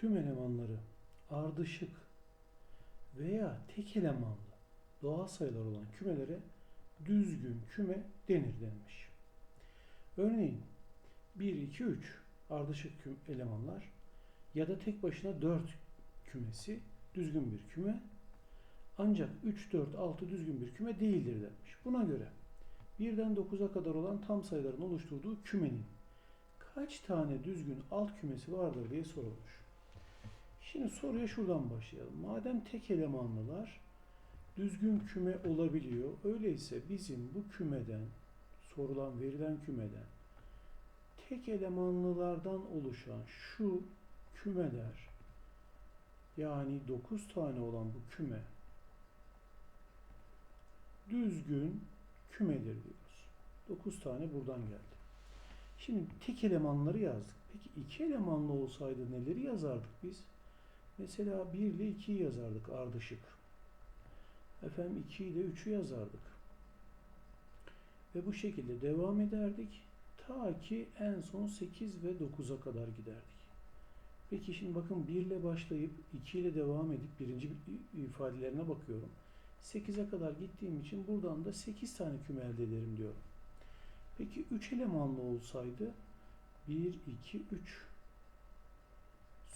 tüm elemanları ardışık veya tek elemanlı doğal sayılar olan kümelere düzgün küme denir denmiş. Örneğin 1, 2, 3 ardışık elemanlar ya da tek başına 4 kümesi düzgün bir küme ancak 3, 4, 6 düzgün bir küme değildir denmiş. Buna göre 1'den 9'a kadar olan tam sayıların oluşturduğu kümenin kaç tane düzgün alt kümesi vardır diye sorulmuş. Şimdi soruya şuradan başlayalım. Madem tek elemanlılar düzgün küme olabiliyor. Öyleyse bizim bu kümeden sorulan verilen kümeden tek elemanlılardan oluşan şu kümeler yani 9 tane olan bu küme düzgün kümedir diyoruz. 9 tane buradan geldi. Şimdi tek elemanları yazdık. Peki iki elemanlı olsaydı neleri yazardık biz? Mesela 1 ile 2'yi yazardık ardışık. Efendim 2 ile 3'ü yazardık. Ve bu şekilde devam ederdik. Ta ki en son 8 ve 9'a kadar giderdik. Peki şimdi bakın 1 ile başlayıp 2 ile devam edip birinci ifadelerine bakıyorum. 8'e kadar gittiğim için buradan da 8 tane küme elde ederim diyorum. Peki 3 elemanlı olsaydı 1, 2, 3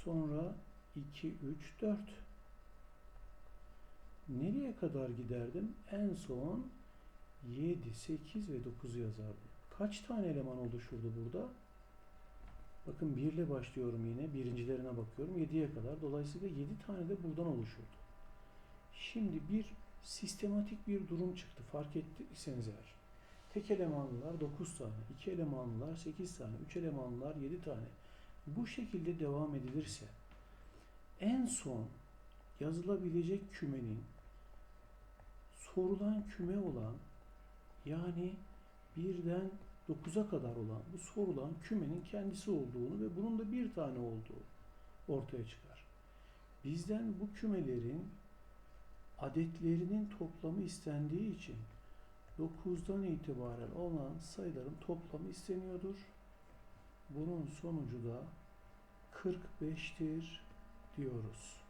sonra 2, 3, 4 nereye kadar giderdim? En son 7, 8 ve 9'u yazardım. Kaç tane eleman oluşurdu burada? Bakın 1 ile başlıyorum yine. Birincilerine bakıyorum. 7'ye kadar. Dolayısıyla 7 tane de buradan oluşurdu. Şimdi bir sistematik bir durum çıktı. Fark ettiyseniz eğer. Tek elemanlılar 9 tane, 2 elemanlılar 8 tane, 3 elemanlılar 7 tane. Bu şekilde devam edilirse en son yazılabilecek kümenin sorulan küme olan yani birden 9'a kadar olan bu sorulan kümenin kendisi olduğunu ve bunun da bir tane olduğu ortaya çıkar. Bizden bu kümelerin adetlerinin toplamı istendiği için 9'dan itibaren olan sayıların toplamı isteniyordur. Bunun sonucu da 45'tir diyoruz.